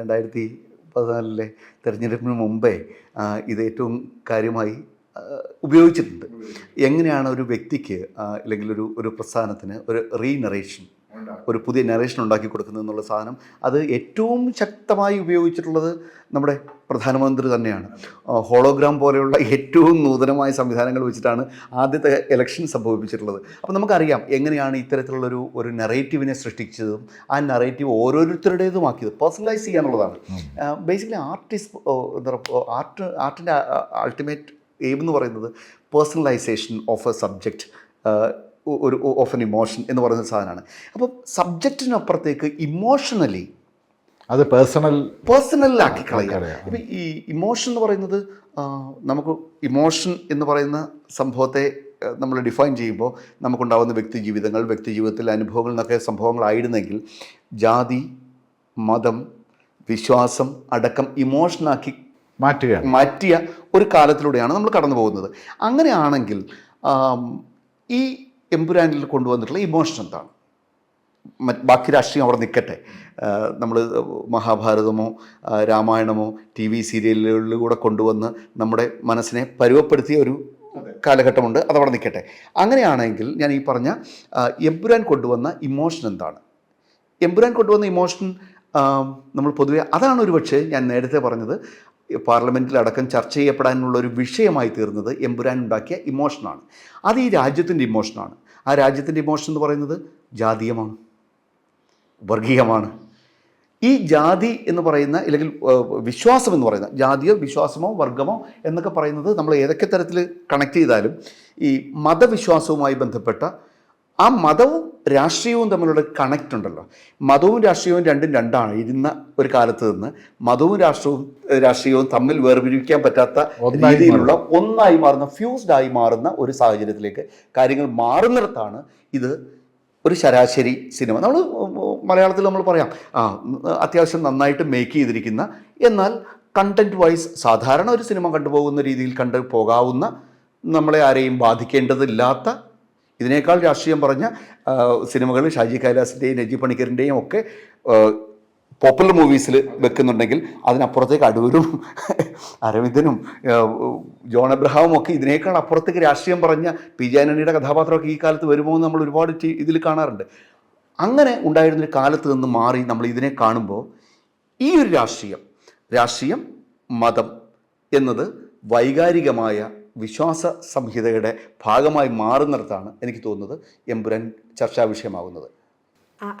രണ്ടായിരത്തി പതിനാലിലെ തെരഞ്ഞെടുപ്പിന് മുമ്പേ ഇത് ഏറ്റവും കാര്യമായി ഉപയോഗിച്ചിട്ടുണ്ട്. എങ്ങനെയാണ് ഒരു വ്യക്തിക്ക് അല്ലെങ്കിൽ ഒരു ഒരു പ്രസ്ഥാനത്തിന് ഒരു റീനറേഷൻ ഒരു പുതിയ നറേഷൻ ഉണ്ടാക്കി കൊടുക്കുന്നത് എന്നുള്ള സാധനം. അത് ഏറ്റവും ശക്തമായി ഉപയോഗിച്ചിട്ടുള്ളത് നമ്മുടെ പ്രധാനമന്ത്രി തന്നെയാണ്. ഹോളോഗ്രാം പോലെയുള്ള ഏറ്റവും നൂതനമായ സംവിധാനങ്ങൾ വെച്ചിട്ടാണ് ആദ്യത്തെ ഇലക്ഷൻ സംഭവിപ്പിച്ചിട്ടുള്ളത്. അപ്പോൾ നമുക്കറിയാം എങ്ങനെയാണ് ഇത്തരത്തിലുള്ളൊരു ഒരു നെറേറ്റീവിനെ സൃഷ്ടിച്ചതും ആ നെറേറ്റീവ് ഓരോരുത്തരുടേതുമാക്കിയത് പേഴ്സണലൈസ് ചെയ്യാന്നുള്ളതാണ് ബേസിക്കലി ആർട്ടിസ്റ്റ് എന്താ ആർട്ട് ആർട്ടിന്റെ അൾട്ടിമേറ്റ് എയിം എന്ന് പറയുന്നത് പേഴ്സണലൈസേഷൻ ഓഫ് എ സബ്ജക്റ്റ് ഒരു ഓഫ് എൻ ഇമോഷൻ എന്ന് പറയുന്ന സാധനമാണ്. അപ്പോൾ സബ്ജക്റ്റിനപ്പുറത്തേക്ക് ഇമോഷണലി അത് പേഴ്സണൽ പേഴ്സണലാക്കി കളയുക. ഇപ്പം ഈ ഇമോഷൻ എന്ന് പറയുന്നത് നമുക്ക് ഇമോഷൻ എന്ന് പറയുന്ന സംഭവത്തെ നമ്മൾ ഡിഫൈൻ ചെയ്യുമ്പോൾ നമുക്കുണ്ടാകുന്ന വ്യക്തി ജീവിതങ്ങൾ വ്യക്തി ജീവിതത്തിലെ അനുഭവങ്ങൾ എന്നൊക്കെ സംഭവങ്ങളായിരുന്നെങ്കിൽ ജാതി മതം വിശ്വാസം അടക്കം ഇമോഷനാക്കി മാറ്റുക. മാറ്റിയ ഒരു കാലത്തിലൂടെയാണ് നമ്മൾ കടന്നു പോകുന്നത് അങ്ങനെയാണെങ്കിൽ ഈ എമ്പുരാനിൽ കൊണ്ടുവന്നിട്ടുള്ള ഇമോഷൻ എന്താണ്? മറ്റ് ബാക്കി രാഷ്ട്രീയം അവിടെ നിൽക്കട്ടെ നമ്മൾ മഹാഭാരതമോ രാമായണമോ ടി വി സീരിയലുകളിലൂടെ കൊണ്ടുവന്ന് നമ്മുടെ മനസ്സിനെ പരുവപ്പെടുത്തിയ ഒരു കാലഘട്ടമുണ്ട്. അതവിടെ നിൽക്കട്ടെ അങ്ങനെയാണെങ്കിൽ ഞാൻ ഈ പറഞ്ഞ എംപുരാൻ എമ്പുരാൻ കൊണ്ടുവന്ന ഇമോഷൻ എന്താണ്? എമ്പുരാൻ കൊണ്ടുവന്ന ഇമോഷൻ നമ്മൾ പൊതുവെ അതാണ് ഒരു പക്ഷേ ഞാൻ നേരത്തെ പറഞ്ഞത് പാർലമെന്റിലടക്കം ചർച്ച ചെയ്യപ്പെടാനുള്ള ഒരു വിഷയമായി തീർന്നത് എമ്പുരാൻ ഉണ്ടാക്കിയ ഇമോഷനാണ്. അത് ഈ രാജ്യത്തിന്റെ ഇമോഷനാണ്. ആ രാജ്യത്തിന്റെ ഇമോഷൻ എന്ന് പറയുന്നത് ജാതീയമാണ് വർഗീയമാണ്. ഈ ജാതി എന്ന് പറയുന്ന അല്ലെങ്കിൽ വിശ്വാസം എന്ന് പറയുന്ന ജാതിയോ വിശ്വാസമോ വർഗമോ എന്നൊക്കെ പറയുന്നത് നമ്മൾ ഏതൊക്കെ തരത്തിൽ കണക്ട് ചെയ്താലും ഈ മതവിശ്വാസവുമായി ബന്ധപ്പെട്ട ആ മതവും രാഷ്ട്രീയവും തമ്മിലുള്ള കണക്റ്റ് ഉണ്ടല്ലോ. മതവും രാഷ്ട്രീയവും രണ്ടും രണ്ടാണ്. ഇരുന്ന ഒരു കാലത്ത് നിന്ന് മതവും രാഷ്ട്രവും രാഷ്ട്രീയവും തമ്മിൽ വേർപിരിക്കാൻ പറ്റാത്ത രീതിയിലുള്ള ഒന്നായി മാറുന്ന ഫ്യൂസ്ഡ് ആയി മാറുന്ന ഒരു സാഹചര്യത്തിലേക്ക് കാര്യങ്ങൾ മാറുന്നിടത്താണ് ഇത് ഒരു ശരാശരി സിനിമ നമ്മൾ മലയാളത്തിൽ നമ്മൾ പറയാം ആ അത്യാവശ്യം നന്നായിട്ട് മേക്ക് ചെയ്തിരിക്കുന്ന എന്നാൽ കണ്ടന്റ് വൈസ് സാധാരണ ഒരു സിനിമ കണ്ടുപോകുന്ന രീതിയിൽ കണ്ടു പോകാവുന്ന നമ്മളെ ആരെയും ബാധിക്കേണ്ടതില്ലാത്ത ഇതിനേക്കാൾ രാഷ്ട്രീയം പറഞ്ഞ സിനിമകൾ ഷാജി കൈലാസിന്റെയും രജി പണിക്കറിന്റെയും ഒക്കെ പോപ്പുലർ മൂവീസിൽ വെക്കുന്നുണ്ടെങ്കിൽ അതിനപ്പുറത്തേക്ക് അടൂരും അരവിന്ദനും ജോൺ എബ്രഹാമും ഒക്കെ ഇതിനേക്കാൾ അപ്പുറത്തേക്ക് രാഷ്ട്രീയം പറഞ്ഞ പി ജാനണിയുടെ കഥാപാത്രമൊക്കെ ഈ കാലത്ത് വരുമോ എന്ന് നമ്മൾ ഒരുപാട് ഇതിൽ കാണാറുണ്ട്. അങ്ങനെ ഉണ്ടായിരുന്നൊരു കാലത്ത് നിന്ന് മാറി നമ്മൾ ഇതിനെ കാണുമ്പോൾ ഈ ഒരു രാഷ്ട്രീയം രാഷ്ട്രീയം മതം എന്നത് വൈകാരികമായ വിശ്വാസ സംഹിതയുടെ ഭാഗമായി മാറുന്നിടത്താണ് എനിക്ക് തോന്നുന്നത് എമ്പുരാൻ ചർച്ചാ വിഷയമാകുന്നത്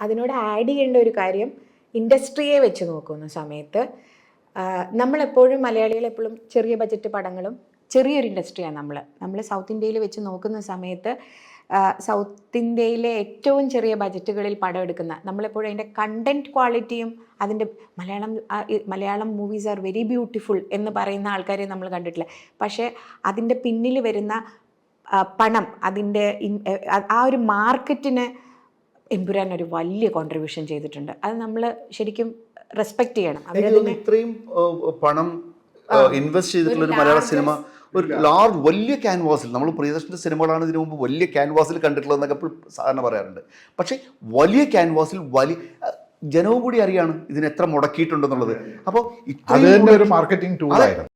അതിനോട് ആഡ് ചെയ്യേണ്ട ഒരു കാര്യം ഇൻഡസ്ട്രിയെ വെച്ച് നോക്കുന്ന സമയത്ത് നമ്മളെപ്പോഴും മലയാളികൾ എപ്പോഴും ചെറിയ ബജറ്റ് പടങ്ങളും ചെറിയൊരു ഇൻഡസ്ട്രിയാണ് നമ്മൾ നമ്മൾ സൗത്ത് ഇന്ത്യയിൽ വെച്ച് നോക്കുന്ന സമയത്ത് സൗത്ത് ഇന്ത്യയിലെ ഏറ്റവും ചെറിയ ബജറ്റുകളിൽ പടം എടുക്കുന്ന നമ്മളെപ്പോഴും അതിന്റെ കണ്ടന്റ് ക്വാളിറ്റിയും അതിന്റെ Malayalam Malayalam movies are very beautiful എന്ന് പറയുന്ന ആൾക്കാരെ നമ്മൾ കണ്ടിട്ടില്ല. പക്ഷേ അതിന്റെ പിന്നിൽ വരുന്ന പണം അതിന്റെ ആ- ഒരു മാർക്കറ്റിന് എമ്പുരാൻ ഒരു വലിയ കോൺട്രിബ്യൂഷൻ ചെയ്തിട്ടുണ്ട്. അത് നമ്മൾ ശരിക്കും റെസ്പെക്ട് ചെയ്യണം. ഇത്രയും പണം ഇൻവെസ്റ്റ് ചെയ്തിട്ടുള്ള ഒരു മലയാള സിനിമ ഒരു ലാർജ് വലിയ ക്യാൻവാസിൽ നമ്മൾ പ്രിയദർശന്റെ സിനിമകളാണ് ഇതിനു മുമ്പ് വലിയ ക്യാൻവാസിൽ കണ്ടിട്ടുള്ളതെന്നൊക്കെ സാധാരണ പറയാറുണ്ട്. പക്ഷേ വലിയ ക്യാൻവാസിൽ വലിയ ജനവും കൂടി അറിയാണ് ഇതിന് എത്ര മുടക്കിയിട്ടുണ്ടെന്നുള്ളത് അപ്പോൾ അത് തന്നെ ഒരു മാർക്കറ്റിംഗ് ടൂളായിരുന്നു